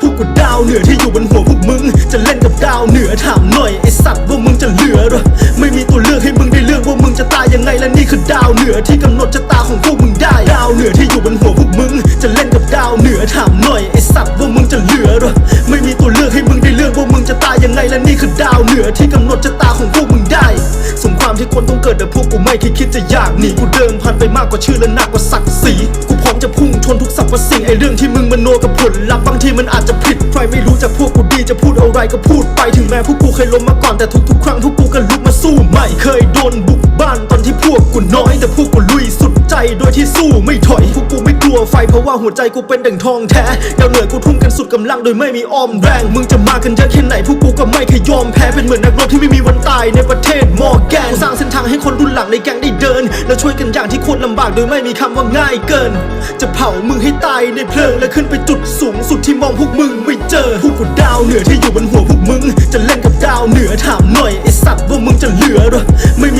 พวกกูดาวเหนือที่อยู่บนหัวพวกมึง จะเล่นกับดาวเหนือถามหน่อย ไอสัตว์ว่ามึงจะลื จะตายยังไงและนี่คือดาวเหนือที่กำหนดชะตาของพวกมึงได้ ดาวเหนือที่อยู่บนหัวพวกมึง จะเล่นกับดาวเหนือถามหน่อยไอสัตว์ว่ามึงจะเหลือหรอไม่มีตัวเลือกให้มึงได้เลือกว่ามึงจะตายยังไงและนี่คือดาวเหนือที่กำหนดชะตาของพวกมึงได้สมความที่คนต้องเกิดแต่พวกกูไม่เคยคิดจะอยากหนีกูเดิมพันไปมากกว่าชื่อและหนักกว่าศักดิ์ศรีกูพร้อมจะพุ่งชนทุกสรรพสิ่งไอเรื่องที่มึงมโนกับผลลัพธ์บางทีมันอาจจะผิดใครไม่รู้จากพวกกูดีจะพูดอะไรก็พูดไปถึงแม้พวกกูเคยล้มมาก่อนแต่ทุกๆ ครั้งพวกกูก็ลุกมาสู้ไม่เคยโดนบุก น้อยแต่พวกกูลุยสุดใจโดยที่สู้ไม่ถอยพวกกูไม่กลัวไฟเพราะว่าหัวใจกูเป็นดั่งทองแท้ดาวเหนือกูทุ่มกันสุดกำลังโดยไม่มีอ้อมแรง มึงจะมากันเยอะแค่ไหนพวกกูก็ไม่เคยยอมแพ้เป็นเหมือนนักรบที่ไม่มีวันตายในประเทศมอร์แกนสร้างเส้นทางให้คนรุ่นหลังในแก๊งได้เดิน และช่วยกันอย่างที่โคตรลำบากโดยไม่มีคำว่าง่ายเกิน จะเผามึงให้ตายในเพลิงและขึ้นไปจุดสูงสุดที่มองพวกมึงไม่เจอพวกกูดาวเหนือที่อยู่บนหัวพวกมึง จะเล่นกับดาวเหนือถามหน่อยไอสัตว์ว่ามึงจะเหลือหรอไม่มี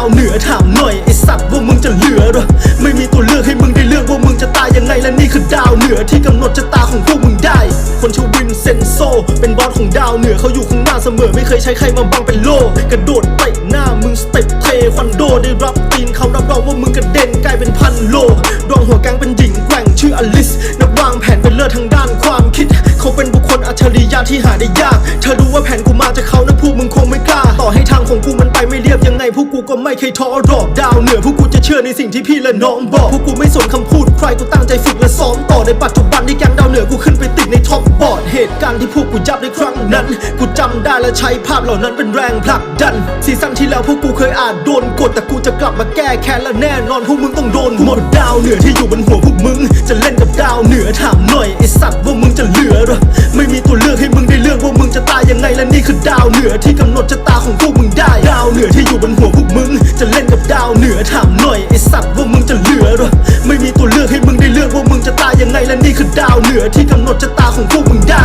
าวเหนือถามหน่อยไอสัตว์ว่ามึงจะเหลือหรอไม่มีตัวเลือกให้มึงได้เลือกว่ามึงจะตายยังไงและนี่คือดาวเหนือที่กำหนดชะตาของพวกมึงได้ คนชื่อวินเซนโซ เป็นบอสของดาวเหนือเขาอยู่ข้างหน้าเสมอไม่เคยใช้ใครมาบังเป็นโลกระโดดเตะหน้ามึงสเต็ปเทควันโดได้รับตีนเขารับรองว่ามึงกระเด็นกลายเป็นพันโลดวงหัวแกงเป็นหญิงแกร่งชื่ออลิสนักวางแผนเป็นเลิศทางด้านความคิด เขาเป็นบุคคลอัจฉริยะที่หาได้ยากเธอรู้ว่าแผนกูมาจากเขานะพวกมึงคงไม่ ต่อให้ทางของกูมันไปไม่เรียบยังไงพวกกูก็ไม่เคยท้อรอกดาวเหนือพวกกูจะเชื่อในสิ่งที่พี่และน้องบอกพวกกูไม่สนคำพูดใครกูตั้งใจฝึกและซ้อมต่อในปัจจุบันที่แกงดาวเหนือกูขึ้นไปติดในท็อปบอร์ดเหตุการณ์ที่พวกกูยับในครั้งนั้น กูจำได้และใช้ภาพเหล่านั้นเป็นแรงผลักดันซีซั่นที่แล้วพวกกูเคยอาจโดนกดแต่กูจะกลับมาแก้แค้นและแน่นอนพวกมึงต้องโดนหมดดาวเหนือที่อยู่บนหัวพวกมึง จะเล่นกับดาวเหนือถามหน่อยไอสัตว์ว่ามึงจะเหลือหรอไม่มีตัวเลือกให้มึงได้เลือกว่ามึงจะตายยังไงและนี่คือดาวเหนือที่ จะเล่นกับดาวเหนือถามหน่อยไอสัตว์ว่ามึงจะเหลือหรอไม่มีตัวเลือกให้มึงได้เลือกว่ามึงจะตายยังไงและนี่คือดาวเหนือที่กำหนดชะตาของพวกมึงได้